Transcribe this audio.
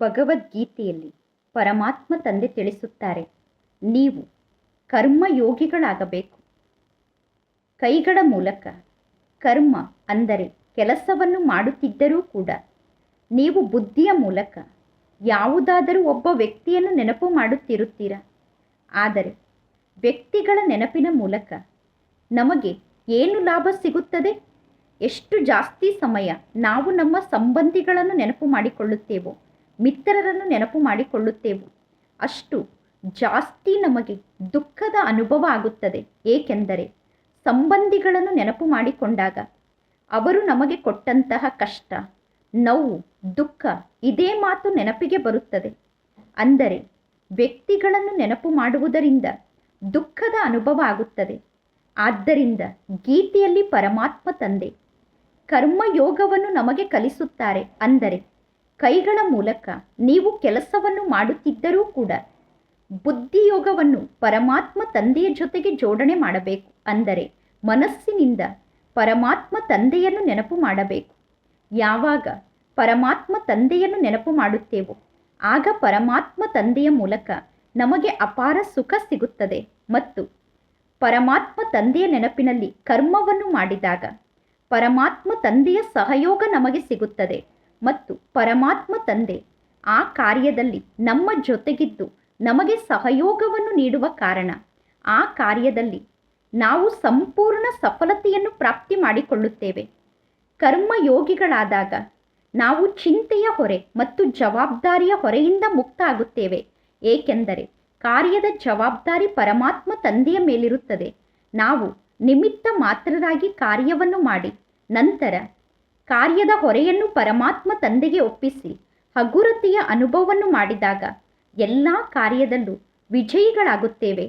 ಭಗವದ್ಗೀತೆಯಲ್ಲಿ ಪರಮಾತ್ಮ ತಂದೆ ತಿಳಿಸುತ್ತಾರೆ, ನೀವು ಕರ್ಮಯೋಗಿಗಳಾಗಬೇಕು. ಕೈಗಳ ಮೂಲಕ ಕರ್ಮ ಅಂದರೆ ಕೆಲಸವನ್ನು ಮಾಡುತ್ತಿದ್ದರೂ ಕೂಡ ನೀವು ಬುದ್ಧಿಯ ಮೂಲಕ ಯಾವುದಾದರೂ ಒಬ್ಬ ವ್ಯಕ್ತಿಯನ್ನು ನೆನಪು ಮಾಡುತ್ತಿರುತ್ತೀರ? ಆದರೆ ವ್ಯಕ್ತಿಗಳ ನೆನಪಿನ ಮೂಲಕ ನಮಗೆ ಏನು ಲಾಭ ಸಿಗುತ್ತದೆ? ಎಷ್ಟು ಜಾಸ್ತಿ ಸಮಯ ನಾವು ನಮ್ಮ ಸಂಬಂಧಿಗಳನ್ನು ನೆನಪು ಮಾಡಿಕೊಳ್ಳುತ್ತೇವೋ? ಮಿತ್ರರನ್ನು ನೆನಪು ಮಾಡಿಕೊಳ್ಳುತ್ತೇವೆ. ಅಷ್ಟು ಜಾಸ್ತಿ ನಮಗೆ ದುಃಖದ ಅನುಭವ ಆಗುತ್ತದೆ. ಏಕೆಂದರೆ ಸಂಬಂಧಿಗಳನ್ನು ನೆನಪು ಮಾಡಿಕೊಂಡಾಗ ಅವರು ನಮಗೆ ಕೊಟ್ಟಂತಹ ಕಷ್ಟ, ನೋವು, ದುಃಖ ಇದೇ ಮಾತು ನೆನಪಿಗೆ ಬರುತ್ತದೆ. ಅಂದರೆ ವ್ಯಕ್ತಿಗಳನ್ನು ನೆನಪು ಮಾಡುವುದರಿಂದ ದುಃಖದ ಅನುಭವ ಆಗುತ್ತದೆ. ಆದ್ದರಿಂದ ಗೀತೆಯಲ್ಲಿ ಪರಮಾತ್ಮ ತಂದೆ, ಕರ್ಮಯೋಗವನ್ನು ನಮಗೆ ಕಲಿಸುತ್ತಾರೆ. ಅಂದರೆ ಕೈಗಳ ಮೂಲಕ ನೀವು ಕೆಲಸವನ್ನು ಮಾಡುತ್ತಿದ್ದರೂ ಕೂಡ ಬುದ್ಧಿಯೋಗವನ್ನು ಪರಮಾತ್ಮ ತಂದೆಯ ಜೊತೆಗೆ ಜೋಡಣೆ ಮಾಡಬೇಕು. ಅಂದರೆ ಮನಸ್ಸಿನಿಂದ ಪರಮಾತ್ಮ ತಂದೆಯನ್ನು ನೆನಪು ಮಾಡಬೇಕು. ಯಾವಾಗ ಪರಮಾತ್ಮ ತಂದೆಯನ್ನು ನೆನಪು ಮಾಡುತ್ತೇವೋ, ಆಗ ಪರಮಾತ್ಮ ತಂದೆಯ ಮೂಲಕ ನಮಗೆ ಅಪಾರ ಸುಖ ಸಿಗುತ್ತದೆ. ಮತ್ತು ಪರಮಾತ್ಮ ತಂದೆಯ ನೆನಪಿನಲ್ಲಿ ಕರ್ಮವನ್ನು ಮಾಡಿದಾಗ ಪರಮಾತ್ಮ ತಂದೆಯ ಸಹಯೋಗ ನಮಗೆ ಸಿಗುತ್ತದೆ. ಮತ್ತು ಪರಮಾತ್ಮ ತಂದೆ. ಆ ಕಾರ್ಯದಲ್ಲಿ ನಮ್ಮ ಜೊತೆಗಿದ್ದು ನಮಗೆ ಸಹಯೋಗವನ್ನು ನೀಡುವ ಕಾರಣ. ಆ ಕಾರ್ಯದಲ್ಲಿ ನಾವು ಸಂಪೂರ್ಣ ಸಫಲತೆಯನ್ನು ಪ್ರಾಪ್ತಿ ಮಾಡಿಕೊಳ್ಳುತ್ತೇವೆ. ಕರ್ಮಯೋಗಿಗಳಾದಾಗ ನಾವು ಚಿಂತೆಯ ಹೊರೆ ಮತ್ತು ಜವಾಬ್ದಾರಿಯ ಹೊರೆಯಿಂದ ಮುಕ್ತ ಆಗುತ್ತೇವೆ ಏಕೆಂದರೆ ಕಾರ್ಯದ ಜವಾಬ್ದಾರಿ ಪರಮಾತ್ಮ ತಂದೆಯ ಮೇಲಿರುತ್ತದೆ. ನಾವು ನಿಮಿತ್ತ ಮಾತ್ರರಾಗಿ ಕಾರ್ಯವನ್ನು ಮಾಡಿ ನಂತರ ಕಾರ್ಯದ ಹೊರೆಯನ್ನು ಪರಮಾತ್ಮ ತಂದೆಗೆ ಒಪ್ಪಿಸಿ ಹಗುರತೆಯ ಅನುಭವವನ್ನು ಮಾಡಿದಾಗ ಎಲ್ಲ ಕಾರ್ಯದಲ್ಲೂ ವಿಜಯಿಗಳಾಗುತ್ತೇವೆ.